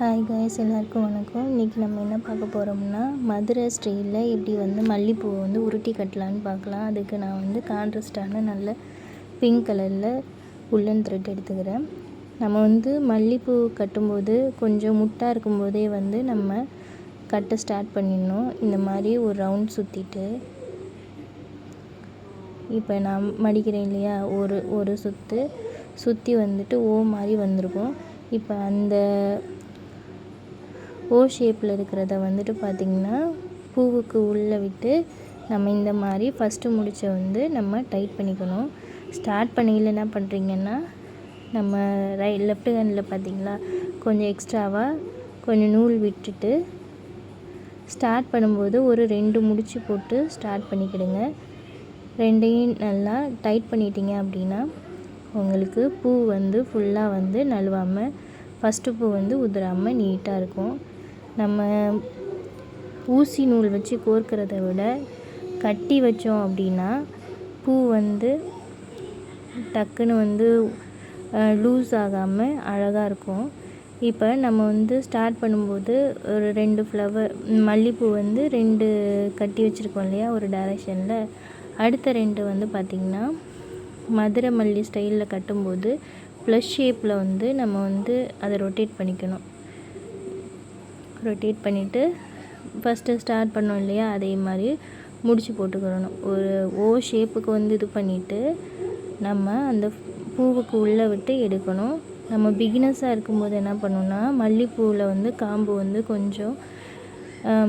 Hi guys எல்லாருக்கும் வணக்கம். இன்றைக்கி நம்ம என்ன பார்க்க போகிறோம்னா மதுரை ஸ்டைலில் எப்படி வந்து மல்லிப்பூவை வந்து உருட்டி கட்டலான்னு பார்க்கலாம். அதுக்கு நான் வந்து கான்ட்ரஸ்டான நல்ல பிங்க் கலரில் உள்ளன் த்ரெட் எடுத்துக்கிறேன். நம்ம வந்து மல்லிப்பூ கட்டும்போது கொஞ்சம் முட்டாக இருக்கும்போதே வந்து நம்ம கட்ட ஸ்டார்ட் பண்ணிடணும். இந்த மாதிரி ஒரு ரவுண்ட் சுற்றிட்டு இப்போ நான் மடிக்கிறேன் இல்லையா ஒரு ஒரு சுற்று சுற்றி வந்துட்டு ஓ மாதிரி வந்திருக்கும். இப்போ அந்த ஓ ஷேப்பில் இருக்கிறத வந்துட்டு பார்த்திங்கன்னா பூவுக்கு உள்ளே விட்டு நம்ம இந்த மாதிரி ஃபஸ்ட்டு முடிச்ச வந்து நம்ம டைட் பண்ணிக்கணும். ஸ்டார்ட் பண்ணியில் என்ன பண்ணுறீங்கன்னா நம்ம ரை லெஃப்ட் ஹேண்டில் பார்த்திங்களா கொஞ்சம் எக்ஸ்ட்ராவாக கொஞ்சம் நூல் விட்டுட்டு ஸ்டார்ட் பண்ணும்போது ஒரு ரெண்டு முடிச்சு போட்டு ஸ்டார்ட் பண்ணிக்கிடுங்க. ரெண்டையும் நல்லா டைட் பண்ணிட்டீங்க அப்படின்னா உங்களுக்கு பூ வந்து ஃபுல்லாக வந்து நழுவாமல் ஃபஸ்ட்டு பூ வந்து உதிராமல் நீட்டாக இருக்கும். நம்ம ஊசி நூல் வச்சு கோர்க்கிறத விட கட்டி வச்சோம் அப்படின்னா பூ வந்து டக்குன்னு வந்து லூஸ் ஆகாமல் அழகாக இருக்கும். இப்போ நம்ம வந்து ஸ்டார்ட் பண்ணும்போது ஒரு ரெண்டு ஃப்ளவர் மல்லிப்பூ வந்து ரெண்டு கட்டி வச்சுருக்கோம் இல்லையா ஒரு டைரெக்ஷனில். அடுத்த ரெண்டு வந்து பார்த்திங்கன்னா மதுரை மல்லி ஸ்டைலில் கட்டும்போது ப்ளஸ் ஷேப்பில் வந்து நம்ம வந்து அதை ரொட்டேட் பண்ணிக்கணும். ரொட்டேட் பண்ணிவிட்டு ஃபஸ்ட்டு ஸ்டார்ட் பண்ணோம் இல்லையா அதே மாதிரி முடிச்சு போட்டுக்கிறணும் ஒரு ஓ ஷேப்புக்கு வந்து இது பண்ணிவிட்டு நம்ம அந்த பூவுக்கு உள்ளே விட்டு எடுக்கணும். நம்ம பிகினஸாக இருக்கும்போது என்ன பண்ணணுன்னா மல்லிப்பூவில் வந்து காம்பு வந்து கொஞ்சம்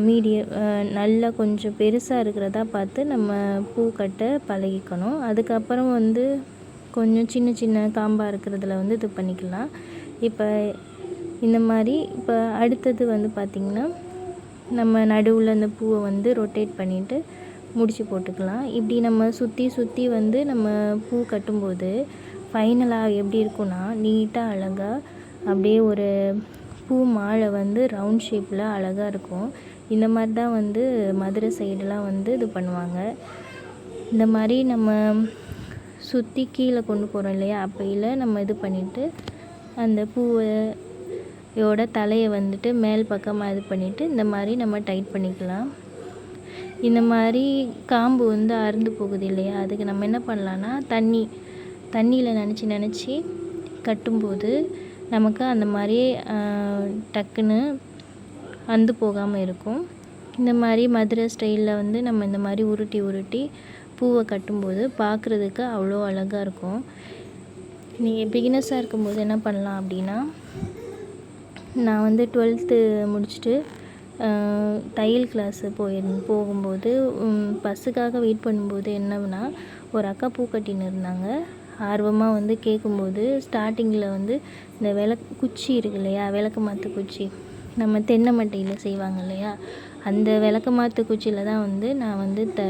மீடியம் நல்லா கொஞ்சம் பெருசாக இருக்கிறதா பார்த்து நம்ம பூ கட்ட பழகிக்கணும். அதுக்கப்புறம் வந்து கொஞ்சம் சின்ன சின்ன காம்பாக இருக்கிறதுல வந்து இது பண்ணிக்கலாம். இப்போ இந்த மாதிரி இப்போ அடுத்தது வந்து பார்த்திங்கன்னா நம்ம நடுவில் அந்த பூவை வந்து ரொட்டேட் பண்ணிவிட்டு முடிச்சு போட்டுக்கலாம். இப்படி நம்ம சுற்றி சுற்றி வந்து நம்ம பூ கட்டும்போது ஃபைனலாக எப்படி இருக்கும்னா நீட்டாக அழகாக அப்படியே ஒரு பூ மாலை வந்து ரவுண்ட் ஷேப்பில் அழகாக இருக்கும். இந்த மாதிரி தான் வந்து மதுரை சைடெலாம் வந்து இது பண்ணுவாங்க. இந்த மாதிரி நம்ம சுற்றி கீழே கொண்டு போகிறோம் இல்லையா? அப்பையில் நம்ம இது பண்ணிவிட்டு அந்த பூவை இதோட தலையை வந்துட்டு மேல் பக்கமாக இது பண்ணிவிட்டு இந்த மாதிரி நம்ம டைட் பண்ணிக்கலாம். இந்த மாதிரி காம்பு வந்து அறுந்து போகுது இல்லையா? அதுக்கு நம்ம என்ன பண்ணலான்னா தண்ணி தண்ணியில் நினச்சி நினச்சி கட்டும்போது நமக்கு அந்த மாதிரி டக்குன்னு அந்து போகாமல் இருக்கும். இந்த மாதிரி மதுரை ஸ்டைலில் வந்து நம்ம இந்த மாதிரி உருட்டி உருட்டி பூவை கட்டும்போது பார்க்குறதுக்கு அவ்வளோ அழகாக இருக்கும். நீங்கள் பிகினஸாக இருக்கும்போது என்ன பண்ணலாம் அப்படின்னா நான் வந்து டுவெல்த்து முடிச்சுட்டு தையல் கிளாஸு போயிரு போகும்போது பஸ்ஸுக்காக வெயிட் பண்ணும்போது என்னன்னா ஒரு அக்கா பூ கட்டின்னு இருந்தாங்க. ஆர்வமாக வந்து கேட்கும்போது ஸ்டார்டிங்கில் வந்து இந்த விளக்கு குச்சி இருக்கு இல்லையா விளக்கு மாற்று குச்சி நம்ம தென்னை மட்டையில் செய்வாங்க இல்லையா அந்த விளக்கு மாற்று குச்சியில் தான் வந்து நான் வந்து த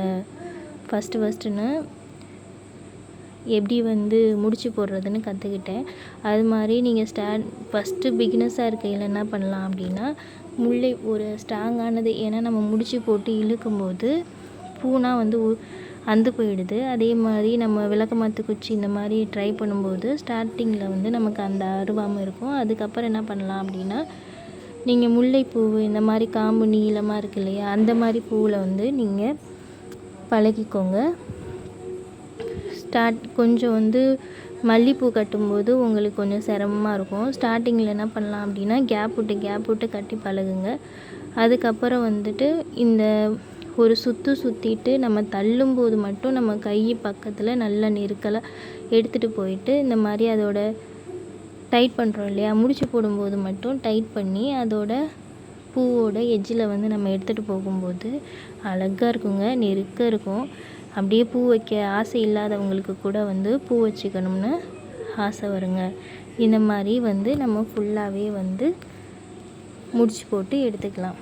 ஃபஸ்ட்டு ஃபஸ்ட்டுன்னு எப்படி வந்து முடிச்சு போடுறதுன்னு கற்றுக்கிட்டேன் அது மாதிரி நீங்கள் ஸ்டார்ட் ஃபஸ்ட்டு பிகினஸாக இருக்கையில் என்ன பண்ணலாம் அப்படின்னா முல்லை ஒரு ஸ்ட்ராங்கானது ஏன்னா நம்ம முடிச்சு போட்டு இழுக்கும்போது பூனா வந்து அந்து போயிடுது. அதே மாதிரி நம்ம விளக்கமாற்று குச்சி இந்த மாதிரி ட்ரை பண்ணும்போது ஸ்டார்டிங்கில் வந்து நமக்கு அந்த அருவாமல் இருக்கும். அதுக்கப்புறம் என்ன பண்ணலாம் அப்படின்னா நீங்கள் முல்லைப்பூ இந்த மாதிரி காம்பு நீளமாக இருக்கு இல்லையா அந்த மாதிரி பூவில் வந்து நீங்கள் பழகிக்கோங்க. ஸ்டார்ட் கொஞ்சம் வந்து மல்லிப்பூ கட்டும்போது உங்களுக்கு கொஞ்சம் சிரமமாக இருக்கும். ஸ்டார்டிங்கில் என்ன பண்ணலாம் அப்படின்னா கேப் விட்டு கேப் விட்டு கட்டி பழகுங்க. அதுக்கப்புறம் வந்துட்டு இந்த ஒரு சுற்று சுற்றிட்டு நம்ம தள்ளும்போது மட்டும் நம்ம கை பக்கத்தில் நல்லா நெருக்கலாக எடுத்துகிட்டு போயிட்டு இந்த மாதிரி அதோட டைட் பண்ணுறோம் இல்லையா? முடிச்சு போடும்போது மட்டும் டைட் பண்ணி அதோட பூவோட எஜ்ஜில் வந்து நம்ம எடுத்துகிட்டு போகும்போது அழகாக இருக்குங்க நெருக்க இருக்கும். அப்படியே பூ வைக்க ஆசை இல்லாதவங்களுக்கு கூட வந்து பூ வச்சுக்கணும்னு ஆசை வருங்க. இந்த மாதிரி வந்து நம்ம ஃபுல்லாகவே வந்து முடிச்சு போட்டு எடுத்துக்கலாம்.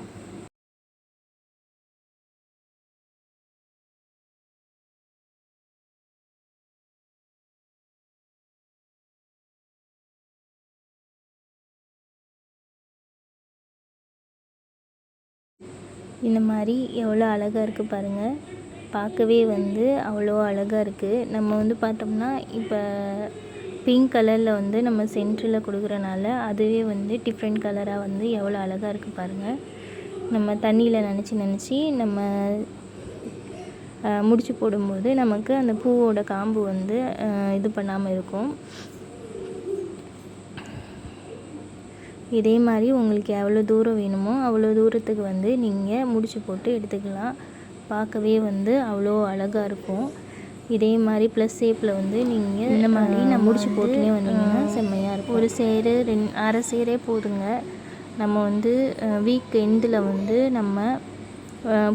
இந்த மாதிரி எவ்வளோ அழகாக இருக்குது பாருங்கள் பார்க்கவே வந்து அவ்வளோ அழகாக இருக்குது நம்ம வந்து பார்த்தோம்னா இப்போ பிங்க் கலரில் வந்து நம்ம சென்டரில் கொடுக்குறனால அதுவே வந்து டிஃப்ரெண்ட் கலராக வந்து எவ்வளோ அழகாக இருக்குது பாருங்கள் நம்ம தண்ணியில் நினச்சி நினச்சி நம்ம அஹ், முடிச்சு போடும்போது நமக்கு அந்த பூவோட காம்பு வந்து இது பண்ணாமல் இருக்கும். இதே மாதிரி உங்களுக்கு எவ்வளோ தூரம் வேணுமோ அவ்வளோ தூரத்துக்கு வந்து நீங்கள் முடிச்சு போட்டு எடுத்துக்கலாம். பார்க்கவே வந்து அவ்வளோ அழகாக இருக்கும். இதே மாதிரி ப்ளஸ் ஷேப்பில் வந்து நீங்கள் இந்த மாதிரி நான் முடிச்சு போட்டுனே வந்தீங்கன்னா செம்மையாக இருக்கும். ஒரு சேரு ரெண் அரை சேரே போதுங்க. நம்ம வந்து வீக் எண்டில் வந்து நம்ம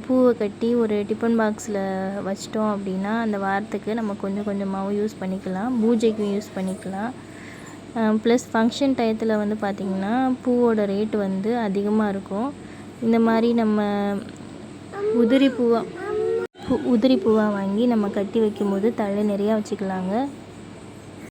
பூவை கட்டி ஒரு டிஃபன் பாக்ஸில் வச்சிட்டோம் அப்படின்னா அந்த வாரத்துக்கு நம்ம கொஞ்சம் கொஞ்சமாகவும் யூஸ் பண்ணிக்கலாம். பூஜைக்கும் யூஸ் பண்ணிக்கலாம். ப்ளஸ் ஃபங்க்ஷன் டயத்தில் வந்து பார்த்திங்கன்னா பூவோட ரேட் வந்து அதிகமாக இருக்கும். இந்த மாதிரி நம்ம உதிரி பூவாக பூ உதிரி பூவாக வாங்கி நம்ம கட்டி வைக்கும்போது தழை நிறையா வச்சுக்கலாங்க.